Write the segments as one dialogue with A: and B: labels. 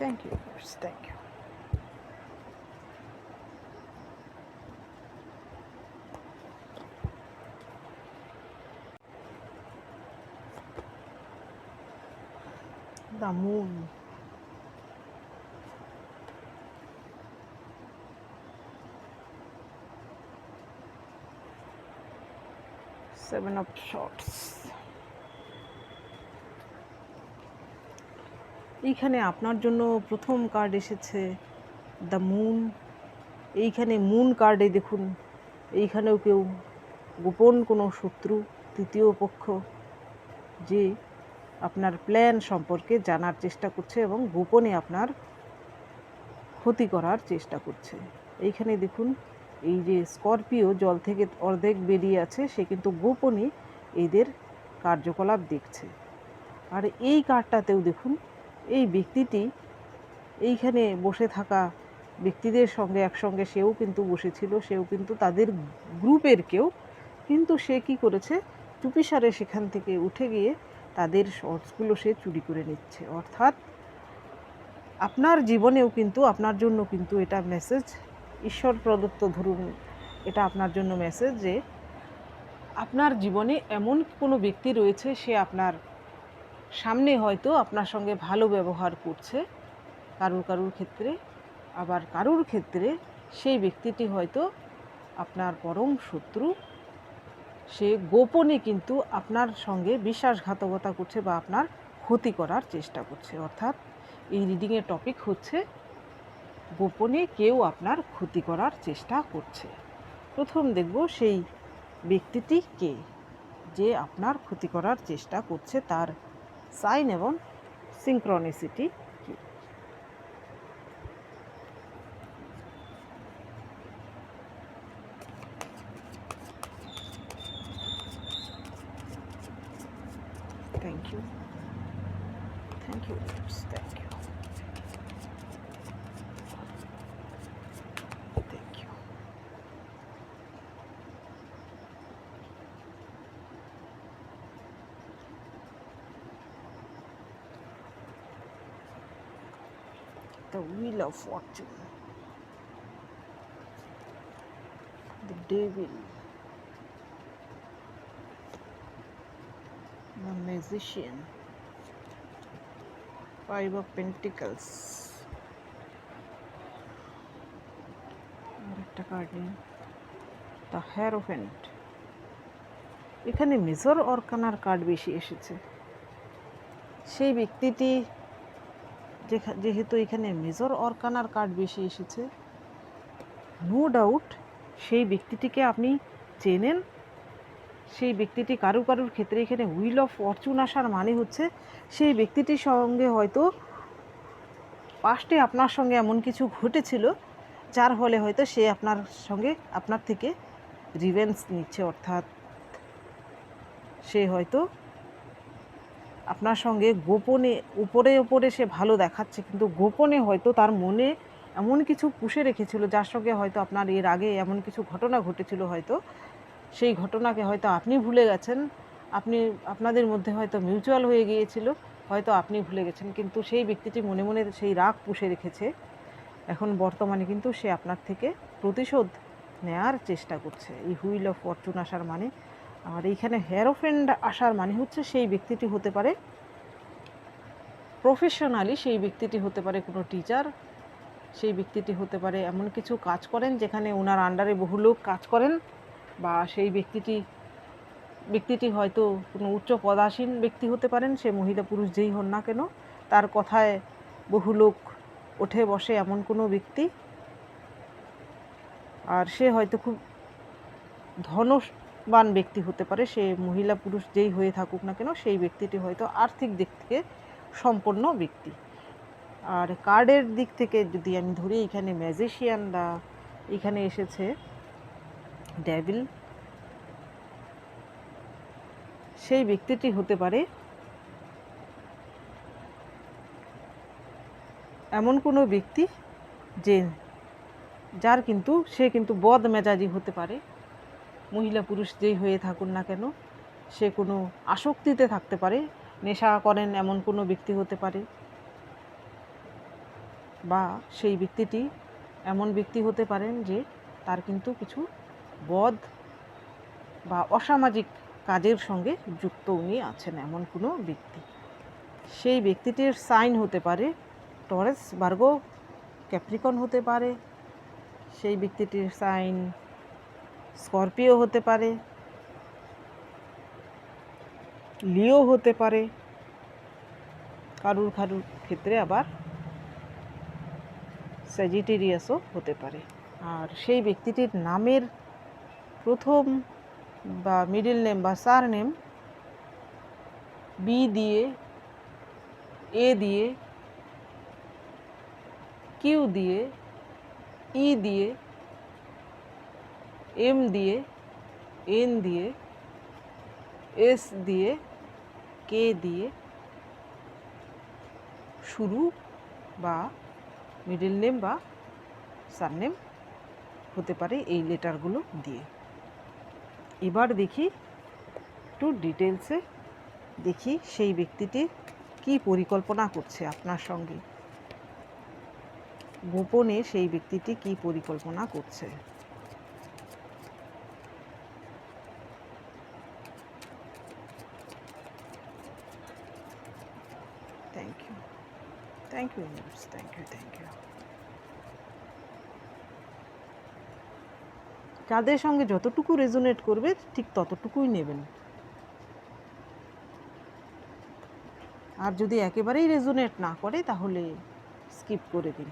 A: Thank you. Thank you. The moon. Seven of Swords. এইখানে আপনার জন্য প্রথম কার্ড এসেছে দ্য মুন এইখানে মুন কার্ডে দেখুন, এইখানেও কেউ, গোপন কোনো শত্রু, তৃতীয় পক্ষ, যে আপনার প্ল্যান সম্পর্কে জানার চেষ্টা করছে এবং গোপনে আপনার ক্ষতি করার চেষ্টা করছে। এইখানে দেখুন, এই যে স্করপিও জল থেকে অর্ধেক বেরিয়ে আছে, সে কিন্তু গোপনে এদের কার্যকলাপ দেখছে। আর এই কার্ডটাতেও দেখুন এই ব্যক্তিটি এইখানে বসে থাকা ব্যক্তিদের সঙ্গে একসঙ্গে সেও কিন্তু বসেছিল, সেও কিন্তু তাদের গ্রুপের কেউ। কিন্তু সে কি করেছে? চুপিসারে সেখান থেকে উঠে গিয়ে তাদের শর্টসগুলো সে চুরি করে নিচ্ছে। অর্থাৎ আপনার জীবনেও কিন্তু, আপনার জন্য কিন্তু এটা মেসেজ ঈশ্বর প্রদত্ত ধরুন, এটা আপনার জন্য মেসেজ যে আপনার জীবনে এমন কোনো ব্যক্তি রয়েছে, সে আপনার সামনে হয়তো আপনার সঙ্গে ভালো ব্যবহার করছে। কারুর কারুর ক্ষেত্রে, আবার কারুর ক্ষেত্রে সেই ব্যক্তিটি হয়তো আপনার পরম শত্রু। সে গোপনে কিন্তু আপনার সঙ্গে বিশ্বাসঘাতকতা করছে বা আপনার ক্ষতি করার চেষ্টা করছে। অর্থাৎ এই রিডিংয়ের টপিক হচ্ছে, গোপনে কেউ আপনার ক্ষতি করার চেষ্টা করছে। প্রথম দেখব সেই ব্যক্তিটি কে, যে আপনার ক্ষতি করার চেষ্টা করছে তার সাইন এবং সিঙ্ক্রনিসিটি কি Thank you. Thank you. Lips. Thank you. Thank you. The Wheel of Fortune. The Devil. The Magician. Five of Pentacles. আরেকটা কার্ড নিন দ্য হ্যারোফেন্ট এখানে মেজর অর্কানার কার্ড বেশি এসেছে সেই ব্যক্তিটি যেহেতু এখানে মেজর অর্কানার কার্ড বেশি এসেছে নো ডাউট সেই ব্যক্তিটিকে আপনি চেনেন। সেই ব্যক্তিটি কারু কারুর ক্ষেত্রে এখানে হুইল অফ ফরচুন আসার মানে হচ্ছে সেই ব্যক্তিটির সঙ্গে হয়তো পাস্টে আপনার সঙ্গে এমন কিছু ঘটেছিল, যার ফলে হয়তো সে আপনার সঙ্গে, আপনার থেকে রিভেন্স নিচ্ছে, অর্থাৎ সে হয়তো আপনার সঙ্গে গোপনে, উপরে উপরে সে ভালো দেখাচ্ছে, কিন্তু গোপনে হয়তো তার মনে এমন কিছু পুষে রেখেছিল, যার সঙ্গে হয়তো আপনার এর আগে এমন কিছু ঘটনা ঘটেছিল হয়তো। সেই ঘটনাকে হয়তো আপনি ভুলে গেছেন, আপনি, আপনাদের মধ্যে হয়তো মিউচুয়াল হয়ে গিয়েছিল, হয়তো আপনি ভুলে গেছেন, কিন্তু সেই ব্যক্তিটি মনে মনে সেই রাগ পুষে রেখেছে। এখন বর্তমানে কিন্তু সে আপনার থেকে প্রতিশোধ নেয়ার চেষ্টা করছে। এই হুইল অফ ফরচুন আসার মানে আর এইখানে হেরোফেন্ড আসার মানে হচ্ছে সেই ব্যক্তিটি হতে পারে প্রফেশনালি সেই ব্যক্তিটি হতে পারে কোনো টিচার সেই ব্যক্তিটি হতে পারে এমন কিছু কাজ করেন যেখানে ওনার আন্ডারে বহু লোক কাজ করেন বা সেই ব্যক্তিটি ব্যক্তিটি হয়তো কোনো উচ্চ পদাসীন ব্যক্তি হতে পারেন, সে মহিলা পুরুষ যেই হন না কেন, তার কথায় বহু লোক ওঠে, বসে এমন কোনো ব্যক্তি। আর সে হয়তো খুব ধনবান ব্যক্তি হতে পারে, সে মহিলা, পুরুষ যেই হয়ে থাকুক না কেন, সেই ব্যক্তিটি হয়তো আর্থিক দিক থেকে সম্পন্ন ব্যক্তি। আর কার্ডের দিক থেকে যদি আমি ধরি, এখানে ম্যাজিশিয়ান বা এখানে এসেছে ডেভিল। সেই ব্যক্তিটি হতে পারে এমন কোনো ব্যক্তি যে, যার কিন্তু, সে কিন্তু বদ মেজাজি হতে পারে। মহিলা পুরুষ যেই হয়ে থাকুন না কেন, সে কোনো আসক্তিতে থাকতে পারে, নেশা করেন এমন কোনো ব্যক্তি হতে পারে? বা সেই ব্যক্তিটি এমন ব্যক্তি হতে পারেন যে তার কিন্তু কিছু বধ বা অসামাজিক কাজের সঙ্গে যুক্ত উনি আছেন এমন কোনো ব্যক্তি। সেই ব্যক্তিটির সাইন হতে পারে, টরেস বার্গো ক্যাপ্রিকন হতে পারে। সেই ব্যক্তিটির সাইন স্করপিও হতে পারে, লিও হতে পারে, কারুর কারুর ক্ষেত্রে আবার স্যাজিটেরিয়াসও হতে পারে। আর সেই ব্যক্তিটির নামের প্রথম বা মিডিল নেম বা সার নেম বি দিয়ে এ দিয়ে কিউ দিয়ে ই দিয়ে এম দিয়ে এন দিয়ে এস দিয়ে কে দিয়ে শুরু বা মিডল নেম বা সারনেম হতে পারে এই লেটারগুলো দিয়ে। এবার দেখি একটু ডিটেলসে দেখি সেই ব্যক্তিটি কি পরিকল্পনা করছে আপনার সঙ্গে। গোপনে সেই ব্যক্তিটি কি পরিকল্পনা করছে thank you thank you universe thank you thank you যাদের সঙ্গে যতটুকু রেজোনেট করবে, ঠিক ততটুকুই নেবেন। আর যদি একেবারেই রেজোনেট না করে, তাহলে স্কিপ করে দিন।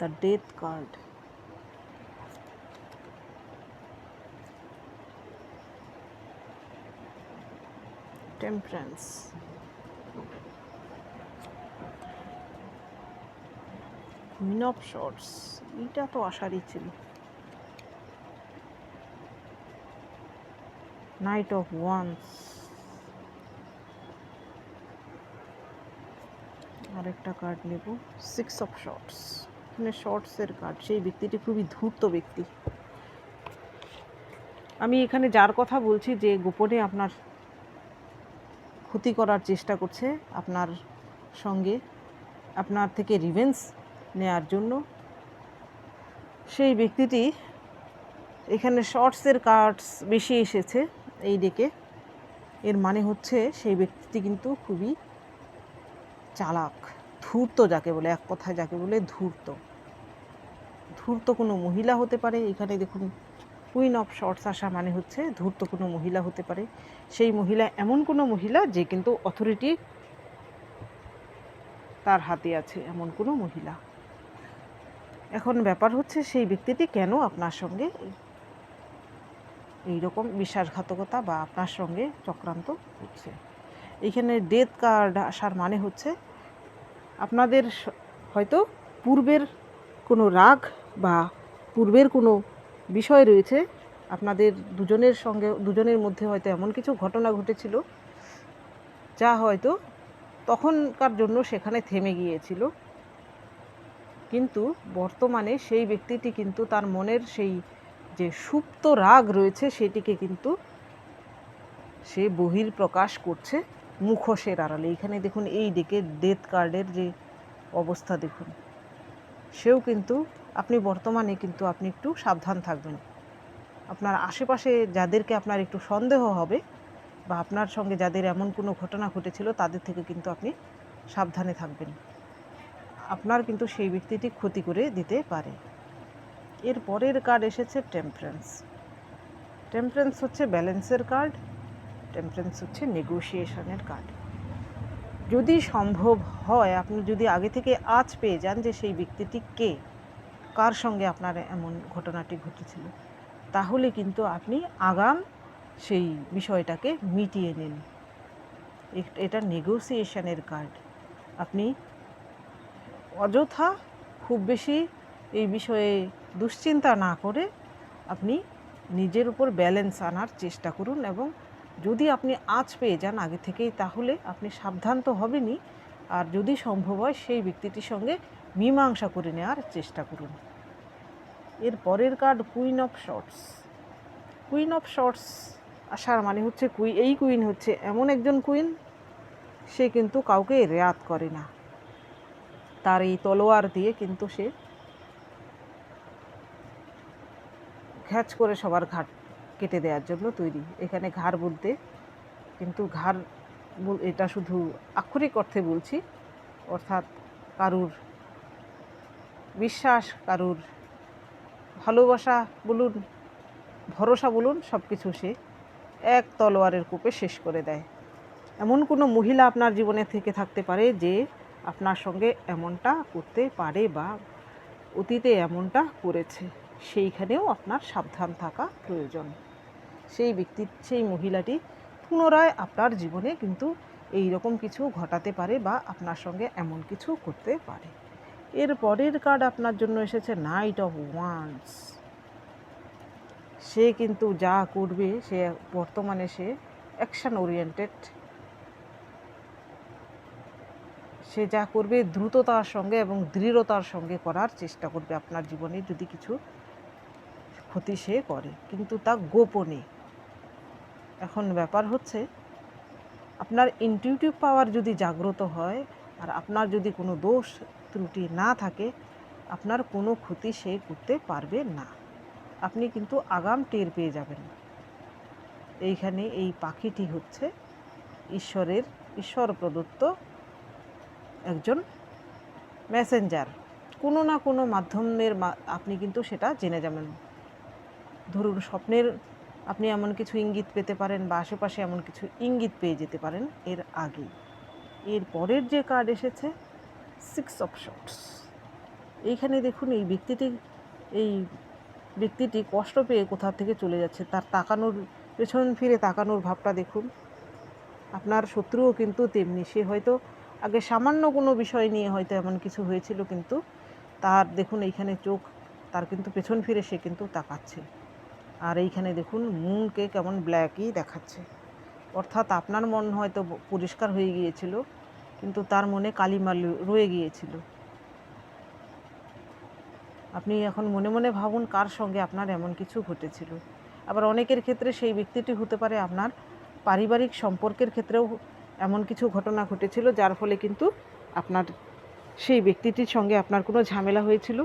A: The death card temperance queen of swords এইটা তো আসারই ছিল। নাইট অফ ওয়ান্স আরেকটা কার্ড নেব। সিক্স অফ শর্টস এখানে শর্টসের কার্ড সেই ব্যক্তিটি খুবই ধূর্ত ব্যক্তি। আমি এখানে যার কথা বলছি যে গোপনে আপনার ক্ষতি করার চেষ্টা করছে আপনার সঙ্গে, আপনার থেকে রিভেন্স নেয়ার জন্য। সেই ব্যক্তিটি এখানে শর্টসের কার্ডস বেশি এসেছে এই ডেকে এর মানে হচ্ছে সেই ব্যক্তিটি কিন্তু খুবই চালাক, ধূর্ত যাকে বলে, এক কথায় যাকে বলে ধূর্ত। ধূর্ত কোনো মহিলা হতে পারে, এখানে দেখুন কুইন অফ শর্টস আসা মানে হচ্ছে ধূর্ত কোনো মহিলা হতে পারে। সেই মহিলা এমন কোনো মহিলা যে কিন্তু অথরিটি তার হাতে আছে এমন কোনো মহিলা। এখন ব্যাপার হচ্ছে সেই ব্যক্তিটি কেন আপনার সঙ্গে এই রকম বিশ্বাসঘাতকতা বা আপনার সঙ্গে চক্রান্ত হচ্ছে? এইখানে ডেথ কার্ড আসার মানে হচ্ছে আপনাদের হয়তো পূর্বের কোনো রাগ বা পূর্বের কোনো বিষয় রয়েছে। আপনাদের দুজনের সঙ্গে, দুজনের মধ্যে হয়তো এমন কিছু ঘটনা ঘটেছিল, যা হয়তো তখনকার জন্য সেখানে থেমে গিয়েছিল। কিন্তু বর্তমানে সেই ব্যক্তিটি কিন্তু তার মনের সেই যে সুপ্ত রাগ রয়েছে, সেটিকে কিন্তু সে বহির প্রকাশ করছে মুখোশের আড়ালে। এখানে দেখুন, এই দিকে ডেথ কার্ডের যে অবস্থা দেখুন, সেও কিন্তু আপনি বর্তমানে কিন্তু আপনি একটু সাবধান থাকবেন। আপনার আশেপাশে যাদেরকে আপনার একটু সন্দেহ হবে বা আপনার সঙ্গে যাদের এমন কোনো ঘটনা ঘটেছিল, তাদের থেকে কিন্তু আপনি সাবধানে থাকবেন। আপনার কিন্তু সেই ব্যক্তিটি ক্ষতি করে দিতে পারে। এর পরের কার্ড এসেছে টেম্পারেন্স টেম্পারেন্স হচ্ছে ব্যালেন্সের কার্ড টেম্পারেন্স হচ্ছে নেগোসিয়েশনের কার্ড যদি সম্ভব হয়, আপনি যদি আগে থেকে আজ পেয়ে যান যে সেই ব্যক্তিটি কে কার সঙ্গে আপনার এমন ঘটনাটি ঘটেছিল? তাহলে কিন্তু আপনি আগাম সেই বিষয়টাকে মিটিয়ে নিন। এটা নেগোসিয়েশনের কার্ড। আপনি অযথা খুব বেশি এই বিষয়ে দুশ্চিন্তা না করে আপনি নিজের উপর ব্যালেন্স আনার চেষ্টা করুন এবং যদি আপনি আজ পেয়ে যান আগে থেকেই, তাহলে আপনি সাবধান তো হবেনই। আর যদি সম্ভব হয়, সেই ব্যক্তিটির সঙ্গে মীমাংসা করে নেওয়ার চেষ্টা করুন। এর পরের card queen of swords queen of swords আসার মানে হচ্ছে কুই এই কুইন হচ্ছে এমন একজন কুইন সে কিন্তু কাউকে রেয়াত করে না। তার এই তলোয়ার দিয়ে কিন্তু সে ঘ্যাচ করে সবার ঘাট কেটে দেওয়ার জন্য তৈরি। এখানে ঘাড় বলতে কিন্তু ঘাড় এটা শুধু আক্ষরিক অর্থে বলছি, অর্থাৎ কারুর বিশ্বাস, কারুর ভালোবাসা বলুন, ভরসা বলুন সব কিছু সে এক তলোয়ারের কূপে শেষ করে দেয়। এমন কোনো মহিলা আপনার জীবনে থেকে থাকতে পারে যে আপনার সঙ্গে এমনটা করতে পারে বা অতীতে এমনটা করেছে? সেইখানেও আপনার সাবধান থাকা প্রয়োজন। সেই ব্যক্তি, সেই মহিলাটি পুনরায় আপনার জীবনে কিন্তু এই রকম কিছু ঘটাতে পারে বা আপনার সঙ্গে এমন কিছু করতে পারে। এর পরের কার্ড আপনার জন্য এসেছে নাইট অফ ওয়ান্স সে কিন্তু যা করবে, সে বর্তমানে সে অ্যাকশন ওরিয়েন্টেড সে যা করবে দ্রুততার সঙ্গে এবং দৃঢ়তার সঙ্গে করার চেষ্টা করবে আপনার জীবনে, যদি কিছু ক্ষতি সে করে। কিন্তু তা গোপনে। এখন ব্যাপার হচ্ছে, আপনার ইনটিউটিভ পাওয়ার যদি জাগ্রত হয়, আর আপনার যদি কোনো দোষ ত্রুটি না থাকে, আপনার কোনো ক্ষতি সে করতে পারবে না। আপনি কিন্তু আগাম টের পেয়ে যাবেন। এইখানে এই পাখিটি হচ্ছে ঈশ্বরের, ঈশ্বর প্রদত্ত একজন মেসেঞ্জার কোনো না কোনো মাধ্যমের আপনি কিন্তু সেটা জেনে যাবেন। ধরুন স্বপ্নের আপনি এমন কিছু ইঙ্গিত পেতে পারেন বা আশেপাশে এমন কিছু ইঙ্গিত পেয়ে যেতে পারেন এর আগে এর পরের যে কার্ড এসেছে সিক্স অফ শর্টস এইখানে দেখুন, এই ব্যক্তিটি এই ব্যক্তিটি কষ্ট পেয়ে কোথা থেকে চলে যাচ্ছে, তার তাকানোর পেছন ফিরে তাকানোর ভাবটা দেখুন। আপনার শত্রুও কিন্তু তেমনি, সে হয়তো আগে সামান্য কোনো বিষয় নিয়ে হয়তো এমন কিছু হয়েছিল, কিন্তু তার দেখুন, এইখানে চোখ, তার কিন্তু পেছন ফিরে সে কিন্তু তাকাচ্ছে। আর এইখানে দেখুন মুনকে কেমন ব্ল্যাকই দেখাচ্ছে। অর্থাৎ আপনার মন হয়তো পরিষ্কার হয়ে গিয়েছিল। কিন্তু তার মনে কালিমা রয়ে গিয়েছিল। আপনি এখন মনে মনে ভাবুন কার সঙ্গে আপনার এমন কিছু ঘটেছিল। আবার অনেকের ক্ষেত্রে সেই ব্যক্তিটি হতে পারে আপনার পারিবারিক সম্পর্কের ক্ষেত্রেও এমন কিছু ঘটনা ঘটেছিল, যার ফলে কিন্তু আপনার সেই ব্যক্তিটির সঙ্গে আপনার কোনো ঝামেলা হয়েছিল।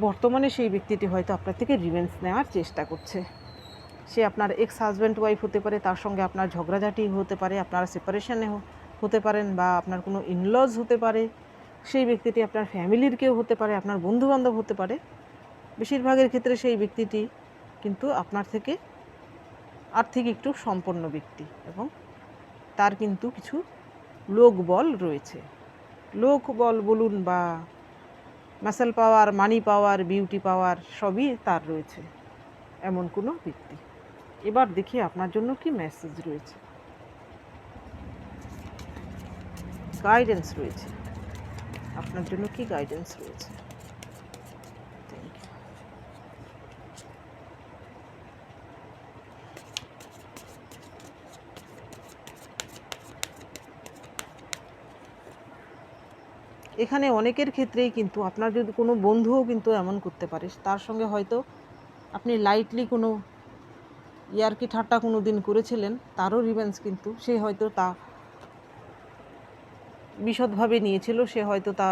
A: বর্তমানে সেই ব্যক্তিটি হয়তো আপনার থেকে রিভেন্স নেওয়ার চেষ্টা করছে। সে আপনার এক্স হাজব্যান্ড ওয়াইফ হতে পারে, তার সঙ্গে আপনার ঝগড়াঝাটি হতে পারে, আপনারা সেপারেশনে হতে পারেন বা আপনার কোনো ইনলজ হতে পারে, সেই ব্যক্তিটি আপনার ফ্যামিলির কেউ হতে পারে, আপনার বন্ধুবান্ধব হতে পারে, বেশিরভাগের ক্ষেত্রে সেই ব্যক্তিটি কিন্তু আপনার থেকে আর্থিক একটু সম্পন্ন ব্যক্তি এবং তার কিন্তু কিছু লোকবল রয়েছে। লোকবল বলুন বা মাসেল পাওয়ার মানি পাওয়ার বিউটি পাওয়ার সবই তার রয়েছে, এমন কোনো ব্যক্তি। এবার দেখি আপনার জন্য কি মেসেজ রয়েছে। গাইডেন্স রয়েছে। আপনার জন্য কি গাইডেন্স রয়েছে? থ্যাংক ইউ এখানে অনেকের ক্ষেত্রেই কিন্তু আপনার যদি কোনো বন্ধুও কিন্তু এমন করতে পারে, তার সঙ্গে হয়তো আপনি লাইটলি কোনো ইয়ারকি ঠাট্টা কোনো দিন করেছিলেন, তারও রিভেন্স কিন্তু সে হয়তো তা বিশদভাবে নিয়েছিল, সে হয়তো তা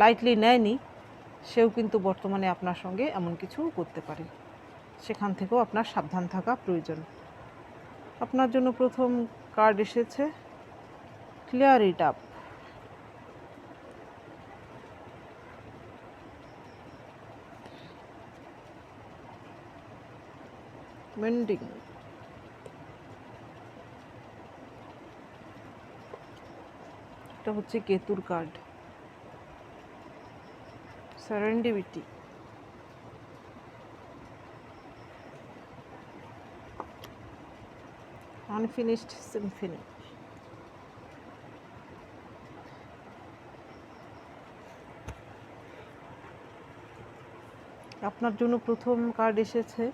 A: লাইটলি নেয়নি, সেও কিন্তু বর্তমানে আপনার সঙ্গে এমন কিছু করতে পারে। সেখান থেকেও আপনার সাবধান থাকা প্রয়োজন। আপনার জন্য প্রথম কার্ড এসেছে ক্লিয়ার ইট আপ মেন্ডিং এটা হচ্ছে কেতুর কার্ড। সারেন্ডিভিটি আনফিনিশড সিম্ফনি আপনার জন্য প্রথম কার্ড এসেছে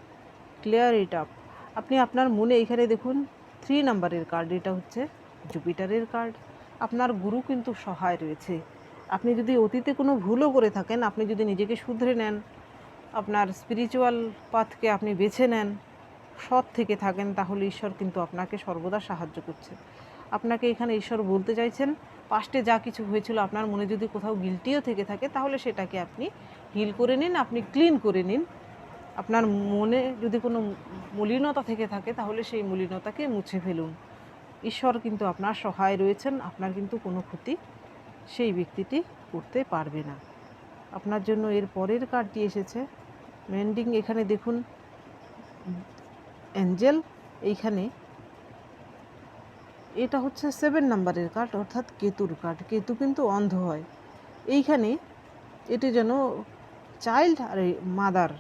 A: ক্লিয়ার ইট আপ আপনি আপনার মনে এখানে দেখুন থ্রি নাম্বারের কার্ড এটা হচ্ছে জুপিটারের কার্ড আপনার গুরু কিন্তু সহায় রয়েছে। আপনি যদি অতীতে কোনো ভুলও করে থাকেন, আপনি যদি নিজেকে শুধরে নেন, আপনার স্পিরিচুয়াল পাথকে আপনি বেছে নেন, সৎ থেকে থাকেন, তাহলে ঈশ্বর কিন্তু আপনাকে সর্বদা সাহায্য করছে। আপনাকে এখানে ঈশ্বর বলতে চাইছেন পাস্টে যা কিছু হয়েছিল, আপনার মনে যদি কোথাও গিলটিও থেকে থাকে, তাহলে সেটাকে আপনি হিল করে নিন, আপনি ক্লিন করে নিন। আপনার মনে যদি কোনো মলিনতা থেকে থাকে, তাহলে সেই মলিনতাকে মুছে ফেলুন। ঈশ্বর কিন্তু আপনার সহায় রয়েছেন, আপনার কিন্তু কোনো ক্ষতি সেই ব্যক্তিটি করতে পারবে না। আপনার জন্য এর পরের কার্ডটি এসেছে। মেন্ডিং এখানে দেখুন অ্যাঞ্জেল এইখানে এটা হচ্ছে সেভেন নাম্বারের কার্ড, অর্থাৎ কেতুর কার্ড। কেতু কিন্তু অন্ধ হয়। এইখানে এটি যেন চাইল্ড আর মাদার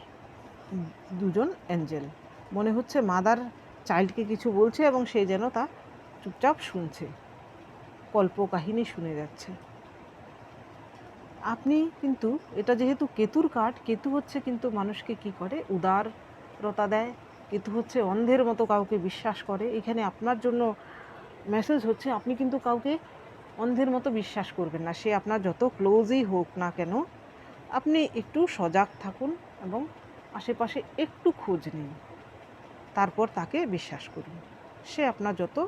A: দুজন অ্যাঞ্জেল মনে হচ্ছে মাদার চাইল্ডকে কিছু বলছে এবং সে যেন তা চুপচাপ শুনছে। কল্প কাহিনী শুনে যাচ্ছে। আপনি কিন্তু, এটা যেহেতু কেতুর কাঠ, কেতু হচ্ছে কিন্তু মানুষকে কি করে? উদারতা দেয়। কেতু হচ্ছে অন্ধের মতো কাউকে বিশ্বাস করে। এখানে আপনার জন্য মেসেজ হচ্ছে, আপনি কিন্তু কাউকে অন্ধের মতো বিশ্বাস করবেন না। সে আপনার যত ক্লোজই হোক না কেন, আপনি একটু সজাগ থাকুন এবং আশেপাশে একটু খোঁজ নিন। তারপর তাকে বিশ্বাস করুন। সে আপনার যত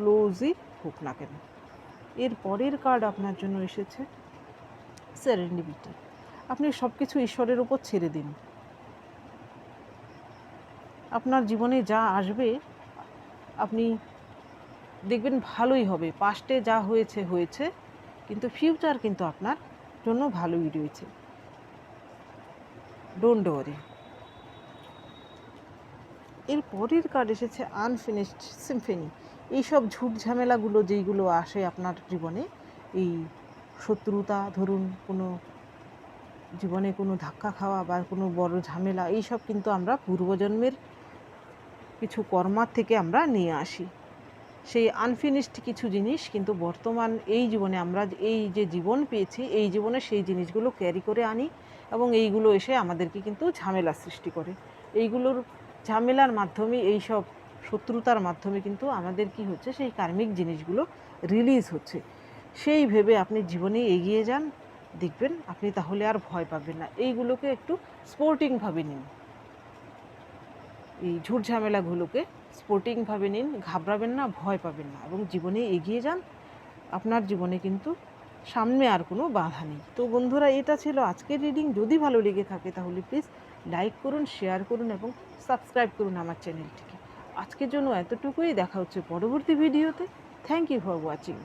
A: ক্লোজই হোক না কেন, এর পরের কার্ড আপনার জন্য এসেছে সেরেন্ডিভিটি আপনি সব কিছু ঈশ্বরের উপর ছেড়ে দিন। আপনার জীবনে যা আসবে, আপনি দেখবেন ভালোই হবে। পাস্টে যা হয়েছে হয়েছে, কিন্তু ফিউচার কিন্তু আপনার জন্য ভালোই রয়েছে। ডোন্ট ওয়ারি এর পরের কার্ড এসেছে আনফিনিশড সিম্ফনি এইসব ঝুট ঝামেলাগুলো যেইগুলো আসে আপনার জীবনে, এই শত্রুতা, ধরুন কোনো জীবনে কোনো ধাক্কা খাওয়া বা কোনো বড় ঝামেলা, এইসব কিন্তু আমরা পূর্বজন্মের কিছু কর্মার থেকে আমরা নিয়ে আসি। সেই আনফিনিশড কিছু জিনিস কিন্তু বর্তমান এই জীবনে আমরা এই যে জীবন পেয়েছি, এই জীবনে সেই জিনিসগুলো ক্যারি করে আনি এবং এইগুলো এসে আমাদেরকে কিন্তু ঝামেলা সৃষ্টি করে। এইগুলোর ঝামেলার মাধ্যমে এই সব শত্রুতার মাধ্যমে কিন্তু আমাদের কি হচ্ছে, সেই কার্মিক জিনিসগুলো রিলিজ হচ্ছে। সেই ভেবে আপনি জীবনে এগিয়ে যান, দেখবেন আপনি তাহলে আর ভয় পাবেন না। এইগুলোকে একটু স্পোর্টিংভাবে নিন। এই ঝুট ঝামেলাগুলোকে স্পোর্টিংভাবে নিন, ঘাবড়াবেন না, ভয় পাবেন না এবং জীবনে এগিয়ে যান। আপনার জীবনে কিন্তু সামনে আর কোনো বাধা নেই। তো বন্ধুরা, এটা ছিল আজকের রিডিং যদি ভালো লেগে থাকে তাহলে প্লিজ লাইক করুন শেয়ার করুন এবং সাবস্ক্রাইব করুন আমার চ্যানেলটিকে আজকের জন্য এতটুকুই। দেখা হচ্ছে পরবর্তী ভিডিওতে। Thank you for watching